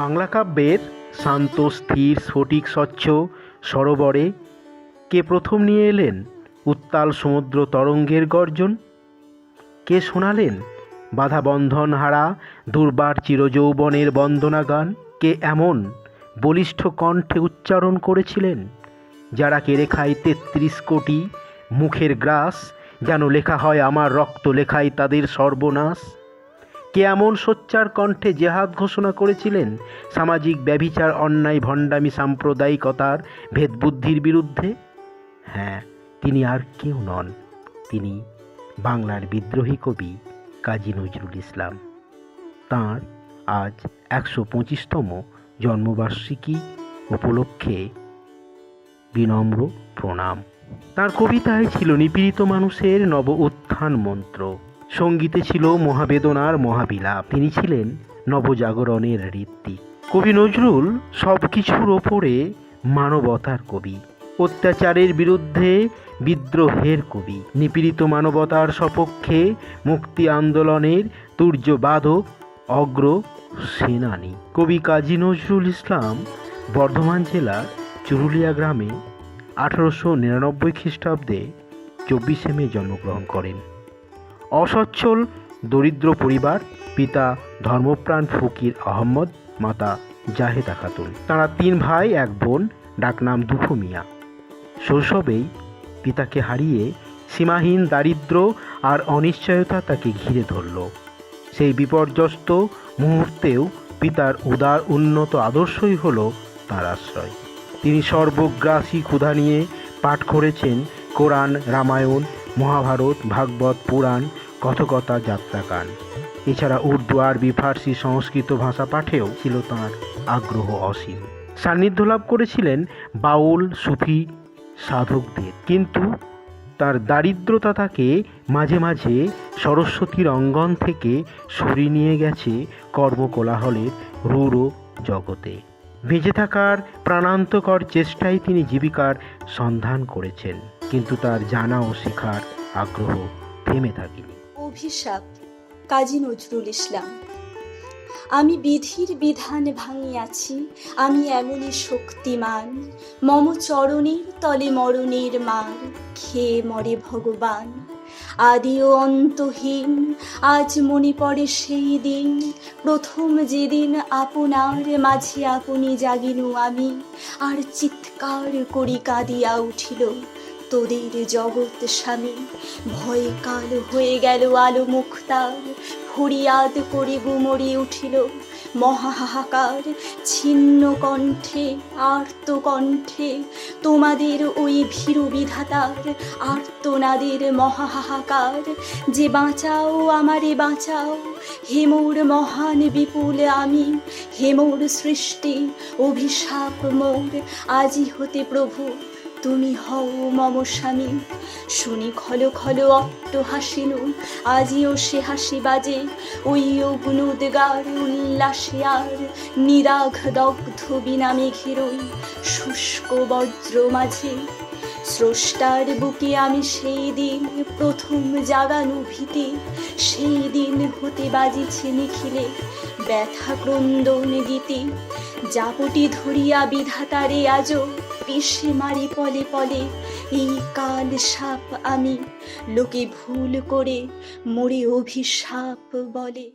বাংলা কাব্যের শান্ত, স্থির স্ফটিক স্বচ্ছ সরোবরে কে প্রথম নিয়ে এলেন? উত্তাল সমুদ্র তরঙ্গের গর্জন। কে শোনালেন? বাধা বন্ধন হারা, দুর্বার চিরযৌবনের বন্দনা গান কে এমন বলিষ্ঠ কণ্ঠে উচ্চারণ করেছিলেন? যারা কেড়ে খায় তেত্রিশ কোটি মুখের গ্রাস, যেন লেখা হয় আমার রক্ত লেখায় তাদের সর্বনাশ। কে এমন সোচ্চার কণ্ঠে জেহাদ ঘোষণা করেছিলেন? সামাজিক ব্যভিচার, অন্যায়, ভণ্ডামি, সাম্প্রদায়িকতার ভেদবুদ্ধির বিরুদ্ধে? হ্যাঁ তিনি আর কেউ নন। তিনি বাংলার বিদ্রোহী কবি কাজী নজরুল ইসলাম। তাঁর আজ একশো পঁচিশতম জন্মবার্ষিকী উপলক্ষে বিনম্র প্রণাম। তার কবিতায় ছিল নিপীড়িত মানুষের নব উত্থান মন্ত্র। সঙ্গীতে ছিল মহাবেদনার মহাবিলাপ। তিনি ছিলেন নবজাগরণের ঋত্বিক। কবি নজরুল সব কিছুর ওপরে মানবতার কবি। অত্যাচারের বিরুদ্ধে বিদ্রোহের কবি। নিপীড়িত মানবতার সপক্ষে মুক্তি আন্দোলনের তুর্যবাদক অগ্র সেনানী। কবি কাজী নজরুল ইসলাম বর্ধমান জেলার চুরুলিয়া গ্রামে আঠারোশো নিরানব্বই খ্রিস্টাব্দে চব্বিশে মে জন্মগ্রহণ করেন। অসচ্ছল, দরিদ্র পরিবার, পিতা ধর্মপ্রাণ ফকির আহম্মদ, মাতা জাহেদা খাতুন তারা তিন ভাই, এক বোন, ডাকনাম দুফু মিয়া। শৈশবেই পিতাকে হারিয়ে সীমাহীন দারিদ্র আর অনিশ্চয়তা তাকে ঘিরে ধরল। সেই বিপর্যস্ত মুহূর্তেও পিতার উদার উন্নত আদর্শই হল তার আশ্রয়। তিনি সর্বগ্রাসী ক্ষুধা নিয়ে পাঠ করেছেন কোরআন, রামায়ণ মহাভারত, ভাগবত, পুরাণ, কথকতা, যাত্রাগান। এছাড়া উর্দু, আরবি, ফার্সি সংস্কৃত ভাষা পাঠেও ছিল তাঁর আগ্রহ অসীম। সান্নিধ্য লাভ করেছিলেন বাউল, সুফি, সাধকদের। কিন্তু তার দারিদ্রতা তাকে মাঝে মাঝে সরস্বতীর অঙ্গন থেকে সরিয়ে নিয়ে গেছে কর্মকোলাহলের রূঢ় জগতে। বেঁচে থাকার প্রাণান্তকর চেষ্টায় তিনি জীবিকার সন্ধান করেছেন। কিন্তু তার জানা ও শেখার আগ্রহ থেমে থাকেনি। অভিশাপ, কাজী নজরুল ইসলাম। আমি বিধির বিধান ভাঙিয়াছি, আমি এমনই শক্তিমান, মম চরণের তলে মরণের মার খেয়ে মরে ভগবান। আদি ও অন্তহীন, আজ মনে পড়ে সেই দিন, প্রথম যেদিন আপনার মাঝে আপনি জাগিনু আমি, আর চিৎকার করি কাঁদিয়া উঠিল। তোদের জগৎ স্বামী। ভয়ে কাল হয়ে গেল আলো মুক্তার। ফরিয়াদ করে গুমরি উঠিল মহাহাহাকার। ছিন্ন কণ্ঠে, আর্ত কণ্ঠে তোমাদের ওই ভীরু বিধাতার আর্তনাদের মহাহাহাকার। যে বাঁচাও, আমারে বাঁচাও। হেমোর মহান বিপুল আমি। হেমোর সৃষ্টি, অভিশাপ মোর। আজি হতে প্রভু তুমি হও মম স্বামী। শুনি খল খল অট্ট হাসিনু আজিও সে হাসি বাজে। ওই অগ্নুদগার উল্লাসে আর নিরাঘ দগ্ধ বিনা মেঘেরই শুষ্ক বজ্র মাঝে। স্রষ্টার বুকে আমি সেই দিন প্রথম জাগানু ভীতি। সেই দিন হতে বাজিছে নিখিলে ব্যথা ক্রন্দন গীতি। জাপটি ধরিয়া বিধাতারে আজও পিষে মারি পলে পলে এই কাল সাপ আমি লোকে ভুল করে মরে অভিশাপ বলে।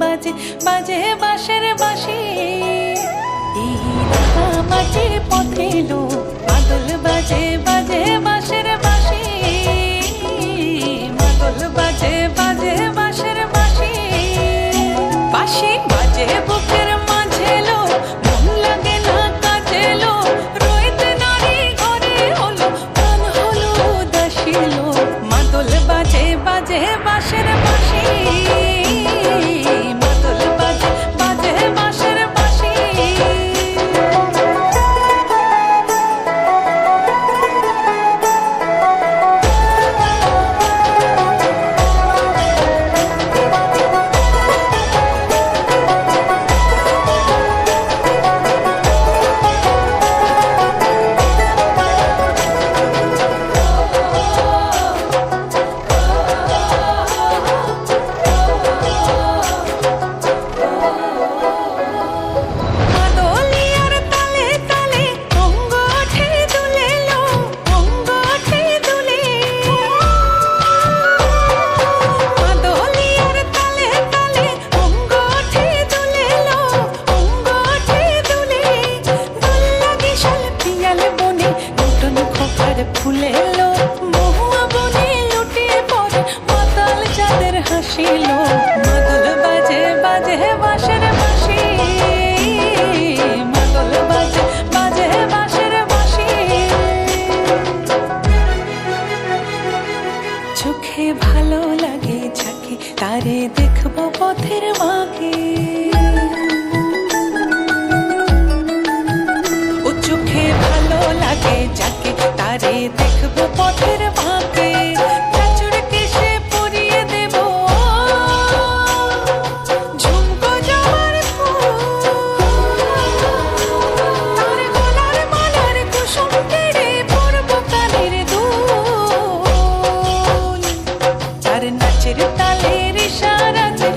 বাজে বাজে বাসের বাসি এই রাঙা মাটির পথে লো বাদল বাজে বাজে বাসের আসিল মাদল বাজে বাজে বাসের বাসি মাদল বাজে বাজে বাসের বাসি চোখে ভালো লাগে যাকে, তারে দেখব পথের মাকে ও চোখে ভালো লাগে যাকে, তারে দেখব তার নাচের তালের ইশারাতে